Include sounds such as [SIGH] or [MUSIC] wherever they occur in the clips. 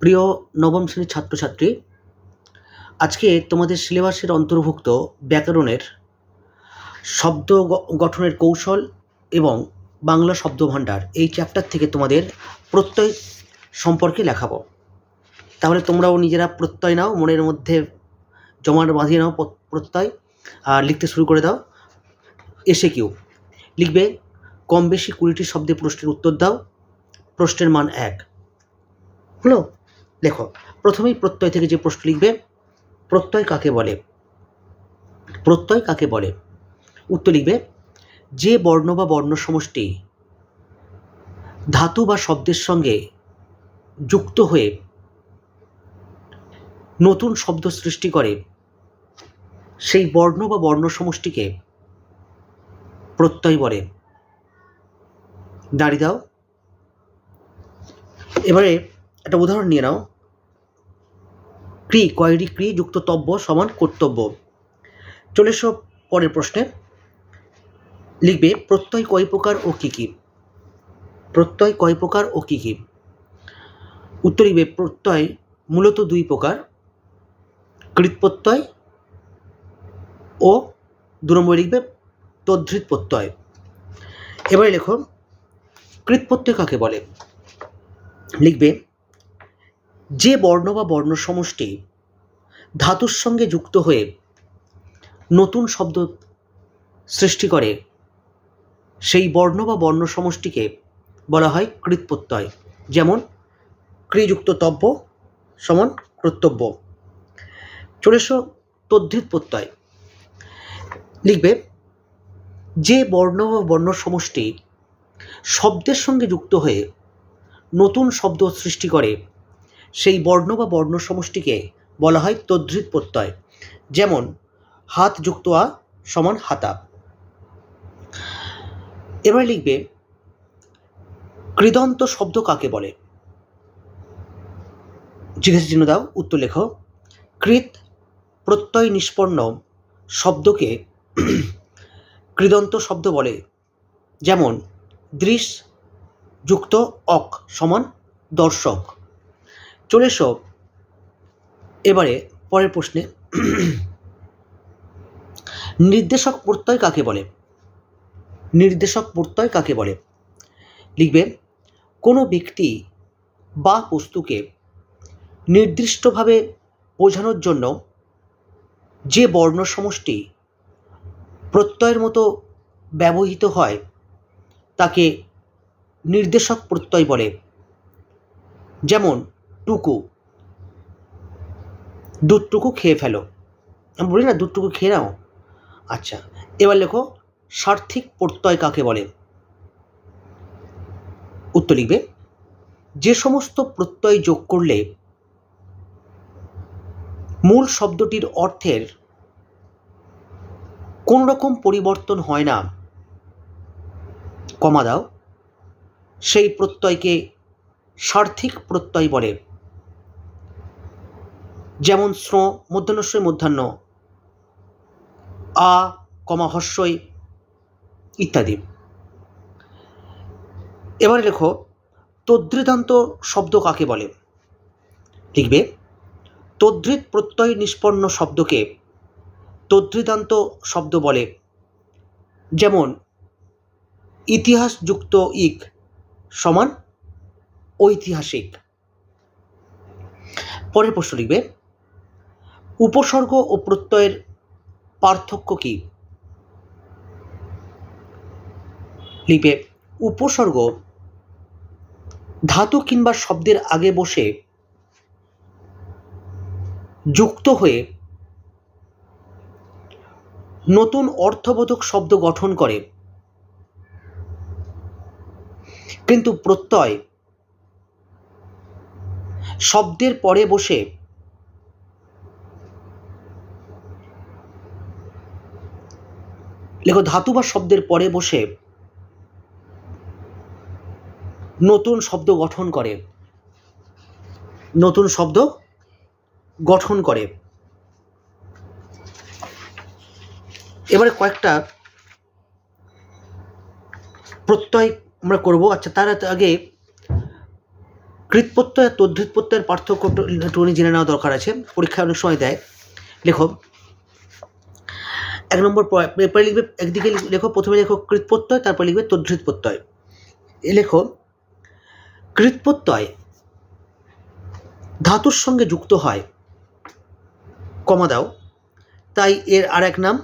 প্রিয় নবম শ্রেণির ছাত্রছাত্রী, আজকে তোমাদের সিলেবাসের অন্তর্ভুক্ত ব্যাকরণের শব্দ গঠনের কৌশল এবং বাংলা শব্দভাণ্ডার এই চ্যাপ্টার থেকে তোমাদের প্রত্যয় সম্পর্কে লেখাবো। তাহলে তোমরাও নিজেরা প্রত্যয় নাও, মনের মধ্যে জমাট বাঁধিয়ে নাও প্র- প্রত্যয়, আর লিখতে শুরু করে দাও। এসে কিউ লিখবে কম বেশি কুড়িটি শব্দে প্রশ্নের উত্তর দাও, প্রশ্নের মান এক। হলো? লেখো, প্রথমেই প্রত্যয় থেকে যে প্রশ্ন লিখবে, প্রত্যয় কাকে বলে? প্রত্যয় কাকে বলে? উত্তর লিখবে, যে বর্ণ বা বর্ণ সমষ্টি ধাতু বা শব্দের সঙ্গে যুক্ত হয়ে নতুন শব্দ সৃষ্টি করে, সেই বর্ণ বা বর্ণ সমষ্টিকে প্রত্যয় বলে। দাঁড়িয়ে দাও। এবারে একটা উদাহরণ নিয়ে নাও। ক্রি কয়টি ক্রি যুক্ত তব্য সমান কর্তব্য। চলে এসো পরের প্রশ্নে। লিখবে, প্রত্যয় কয় প্রকার ও কী কী? প্রত্যয় কয় প্রকার ও কী কী? উত্তর লিখবে, প্রত্যয় মূলত দুই প্রকার কৃৎপ্রত্যয় ও দু লিখবে, তদ্ধিত প্রত্যয়। এবারে লেখো কৃৎপ্রত্যয় কাকে বলে? লিখবে যে বর্ণ বা বর্ণ সমষ্টি ধাতুর সঙ্গে যুক্ত হয়ে নতুন শব্দ সৃষ্টি করে, সেই বর্ণ বা বর্ণ সমষ্টিকে বলা হয় কৃৎপ্রত্যয়। যেমন ক্রিযুক্ত তব্য সমান কর্তব্য। চলে তদ্ধিত প্রত্যয় লিখবে, যে বর্ণ বা বর্ণ সমষ্টি শব্দের সঙ্গে যুক্ত হয়ে নতুন শব্দ সৃষ্টি করে সেই বর্ণ বা বর্ণ সমষ্টিকে বলা হয় তদ্ধিত প্রত্যয়। যেমন, হাত যুক্ত আ সমান হাতা এবার লিখবে, কৃদন্ত শব্দ কাকে বলে? জিজ্ঞাসা চিহ্ন দাও, উত্তর লেখো। কৃত প্রত্যয় নিষ্পন্ন শব্দকে [CLEARS THROAT] কৃদন্ত শব্দ বলে। যেমন, দৃশ যুক্ত অক সমান দর্শক। চলে এসো। এবারে পরের প্রশ্নে, নির্দেশক প্রত্যয় কাকে বলে? নির্দেশক প্রত্যয় কাকে বলে? লিখবে, কোনো ব্যক্তি বা বস্তুকে নির্দিষ্টভাবে বোঝানোর জন্য যে বর্ণ সমষ্টি প্রত্যয়ের মতো ব্যবহৃত হয়, তাকে নির্দেশক প্রত্যয় বলে। যেমন টুকু দুধটুকু খেয়ে ফেলো। আমি বলি, না, দুধটুকু খেয়ে নাও। আচ্ছা এবার লেখো, সার্থিক প্রত্যয় কাকে বলে? উত্তর লিখবে, যে সমস্ত প্রত্যয় যোগ করলে মূল শব্দটির অর্থের কোন রকম পরিবর্তন হয় না, কমা দাও, সেই প্রত্যয়কে সার্থিক প্রত্যয় বলে। যেমন শ্র মধ্যাহ্নস্বই মধ্যাহ্ন, আ, কমা, হস্যই ইত্যাদি। এবারে লেখো তদ্রিতান্ত শব্দ কাকে বলে? লিখবে তদ্রিত প্রত্যয় নিষ্পন্ন শব্দকে তদ্রিতান্ত শব্দ বলে। যেমন, ইতিহাসযুক্ত ইক সমান ঐতিহাসিক। পরের প্রশ্ন লিখবে উপসর্গ ও প্রত্যয়ের পার্থক্য কী? লিপে, উপসর্গ ধাতু কিংবা শব্দের আগে বসে যুক্ত হয়ে নতুন অর্থবোধক শব্দ গঠন করে। কিন্তু প্রত্যয় শব্দের পরে বসে লেখো, ধাতু বা শব্দের পরে বসে নতুন শব্দ গঠন করে। নতুন শব্দ গঠন করে। এবারে কয়েকটা প্রত্যয় আমরা করব। আচ্ছা তার আগে কৃতপ্রত্যয় তদ্ধিত প্রত্যয়ের পার্থক্য জেনে নেওয়া দরকার আছে। পরীক্ষায় অনেক সময় দেয়। লেখো এক নম্বর প- এরপরে লিখবে, একদিকে লেখো প্রথমে লেখো কৃতপ্রত্যয় তারপর লিখবে তদ্ধিত প্রত্যয় এ লেখো কৃতপ্রত্যয় ধাতুর সঙ্গে যুক্ত হয়, কমা দাও, তাই এর আর এক নাম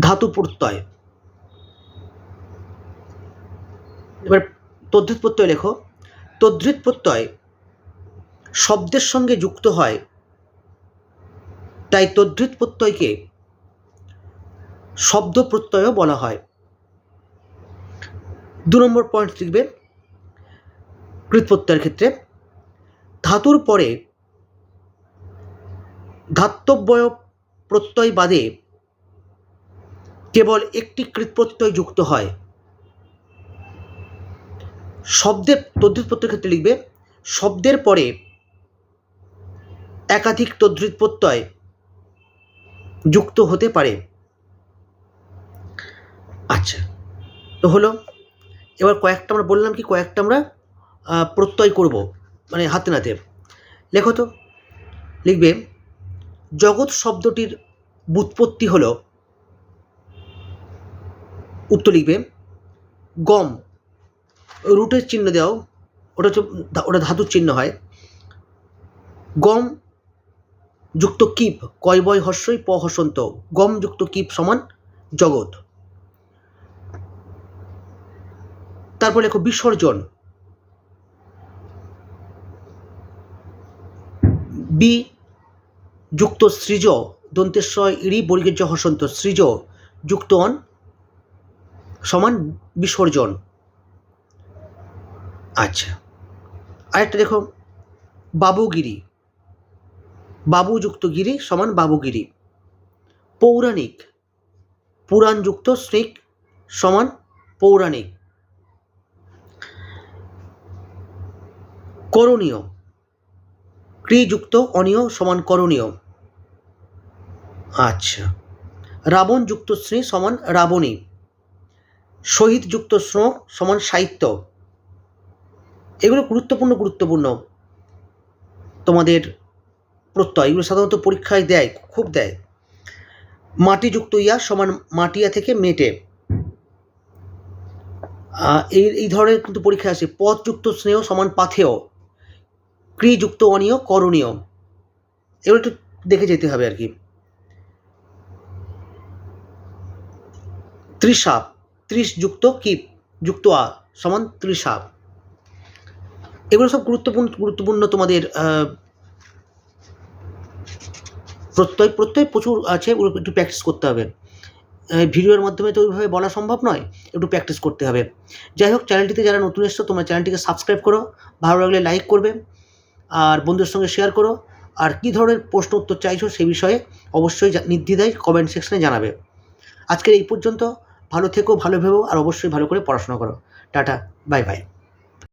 ধাতু প্রত্যয় এবার তদ্ধিত প্রত্যয় লেখো তদ্ধিত প্রত্যয় শব্দের সঙ্গে যুক্ত হয়, তাই তদ্ধিত প্রত্যয়কে শব্দ প্রত্যয়ও বলা হয়। দু নম্বর পয়েন্ট লিখবে কৃত প্রত্যয়ের ক্ষেত্রে। ধাতুর পরে ধাত্তব্যয় প্রত্যয় বাদে কেবল একটি কৃতপ্রত্যয় যুক্ত হয়। শব্দের তদ্ধিত প্রত্যয়ের ক্ষেত্রে লিখবে, শব্দের পরে একাধিক তদ্ধিত প্রত্যয় যুক্ত হতে পারে। আচ্ছা তো হলো, এবার কয়েকটা আমরা বললাম কি, কয়েকটা আমরা প্রত্যয় করব মানে হাতে নাতে। লেখো তো, লিখবে, জগৎ শব্দটির বুৎপত্তি হলো, উত্তর লিখবে, গম, রুটের চিহ্ন দাও ওটা হচ্ছে, ওটা ধাতুর চিহ্ন হয়। গম যুক্ত কিপ, কয় বয় হর্ষই প হসন্ত গম যুক্ত কিপ সমান জগৎ। তারপর লেখো বিসর্জন। বি, যুক্ত সৃজ দন্তেশ্বয় ইড়ি বর্গের হসন্ত সৃজ, যুক্ত অন, সমান বিসর্জন। আচ্ছা আরেকটা দেখো, বাবুগিরি। বাবু যুক্ত গিরি সমান বাবুগিরি। পৌরাণিক পুরাণ যুক্ত স্নিক সমান পৌরাণিক। করণীয়। ক্রিযুক্ত, অনীয় সমান করণীয়। আচ্ছা। রাবণ যুক্ত শ্রী সমান রাবণী। শহীদ যুক্ত স্ন সমান সাহিত্য। এগুলো গুরুত্বপূর্ণ গুরুত্বপূর্ণ। তোমাদের প্রত্যয়, এগুলো সাধারণত পরীক্ষায় দেয়, খুব দেয়। মাটিযুক্ত ইয়া সমান মাটিয়া থেকে মেটে। এই এই ধরনের কিন্তু পরীক্ষা আছে। পথযুক্ত স্নেহ সমান পাথেয়। ক্রিযুক্ত অনীয় করণীয়। এগুলো একটু দেখে যেতে হবে আর কি। ত্রিসাপ ত্রিশ যুক্ত কিপ যুক্ত আ সমান ত্রিসাপ এগুলো সব গুরুত্বপূর্ণ গুরুত্বপূর্ণ তোমাদের প্রত্যয় প্রত্যয় প্রচুর আছে, ওগুলো একটু প্র্যাকটিস করতে হবে। ভিডিওর মাধ্যমে তো ওইভাবে বলা সম্ভব নয়, একটু প্র্যাকটিস করতে হবে। যাই হোক চ্যানেলটিতে যারা নতুন এসছো, তোমরা চ্যানেলটিকে সাবস্ক্রাইব করো। ভালো লাগলে লাইক করবে। আর বন্ধুদের সঙ্গে শেয়ার করো। আর কী ধরনের প্রশ্ন উত্তর চাইছো সে বিষয়ে অবশ্যই নির্দ্বিধায় কমেন্ট সেকশনে জানাবে। আজকের এই পর্যন্ত। ভালো থেকো, ভালো ভেবো, আর অবশ্যই ভালো করে পড়াশোনা করো। Tata bye bye